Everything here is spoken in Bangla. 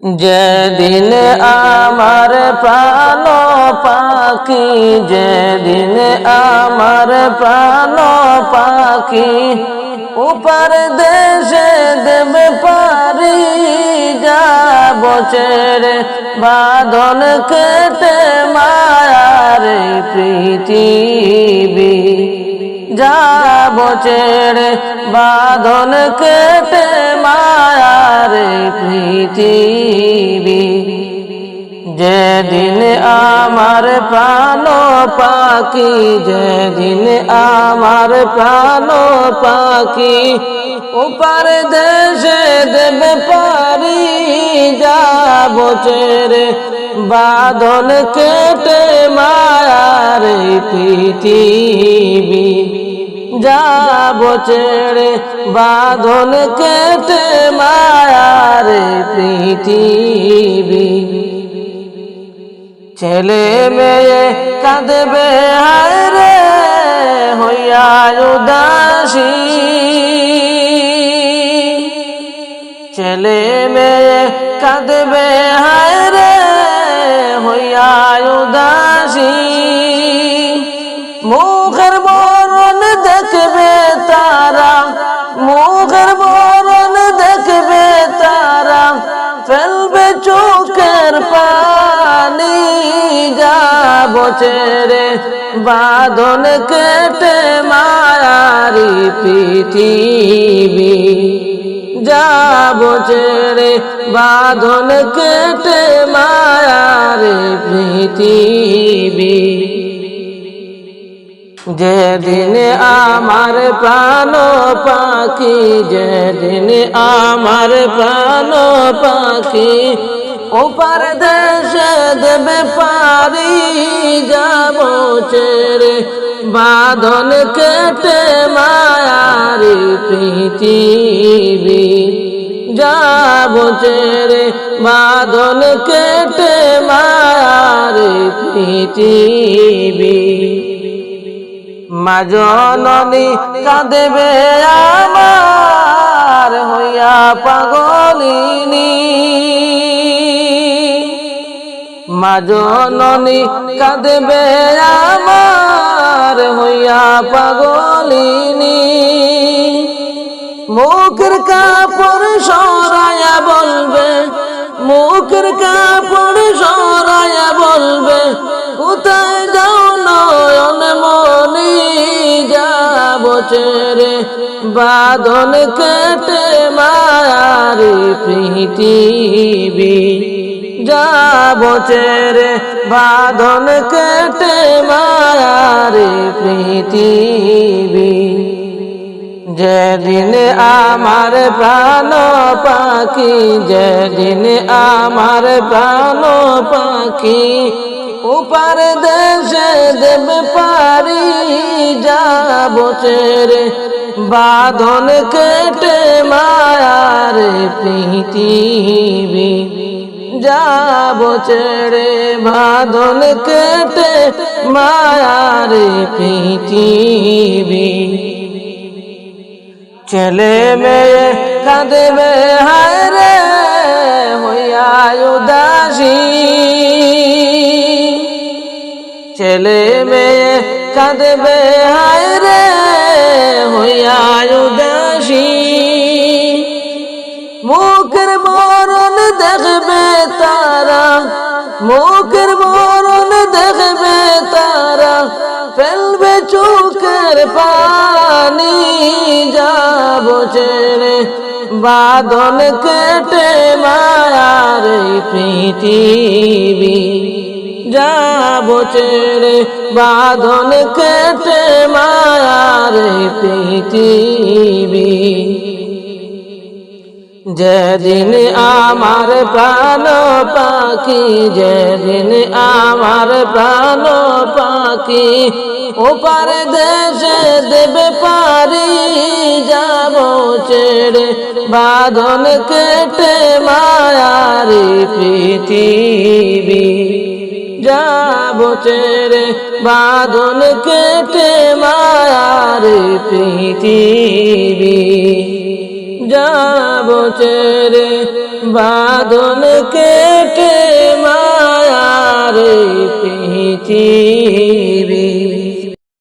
যেদিন আমার প্রাণ পাখি, যেদিন আমার প্রাণ পাখি, উপার দেশে দেবে পারি যাব ছেড়ে, বাঁধন কেটে মায়ার পৃথিবী যাব ছেড়ে, বাঁধন কেটে মায়ার পৃথিবী যেদিন আমার প্রাণ পাখি, যেদিন আমার প্রাণ পাখি উপার দেশে দেবে পারি যাব ছেড়ে বাঁধন কেটে মায়ার পৃথিবী, যাব ছেড়ে বাঁধন কেটে পৃথিবী ছেলে মেয়ে কাঁদবে রে হইয়া উদাসী। ছেলে মেয়ে কাঁদবে হায় ছেড়ে বাঁধন কেটে মায়ারি পৃথিবী। যাব ছেড়ে বাঁধন কেটে মায়ারি পৃথিবী। যেদিন আমার প্রাণ পাখি, যেদিন আমার প্রাণ পাখি ওপার দেশে দেবে পারি যাব ছেড়ে বাঁধন কেটে মায়ারি পৃথিবী যাব ছেড়ে বাঁধন কেটে মায়ারি পৃথিবী। মা জননী কাঁদেবে আমার হইয়া পাগলিনী। মা কাঁদেবে আমার হইয়া পাগলিনী। মুখের কাপড় সরায়া বলবে, মুখের কাপড় সরায়া বলবে, কোথায় যাও নয়ন মনি যাব ছেড়ে। বাঁধন কেটে মায়ারি পৃথিবী যাব ছেড়ে বাঁধন কেটে মায়ারি পৃথিবী। যেদিন আমার প্রাণ পাখি, যেদিন আমার প্রাণ পাখি উপার দেশে দেবে পারি যাব ছেড়ে বাঁধন কেটে মায়ার পৃথিবী। যাব ছেড়ে বাঁধন কেটে মায়ার পৃথিবী। ছেলে মেয়ে কাঁদবে, হায় রে, হইয়া উদাসী। ছেলে মেয়ে কাঁদবে, হায় রে, হইয়া উদাসী। মুখের মরণ দেখবে তারা, ফেলবে চোখের পানি, যাব ছেড়ে। বাঁধন কেটে মায়ার পৃথিবী, যাব ছেড়ে। বাঁধন কেটে মায়ার পৃথিবী। যেদিন আমার প্রাণ পাখি, যেদিন আমার প্রাণ পাখি, ওপার দেশে দেবে পারি, যাব ছেড়ে বাঁধন কেটে মায়ারি পৃথিবী। যাব ছেড়ে বাঁধন কেটে মায়ার পৃথিবী। যাব ছেড়ে বাঁধন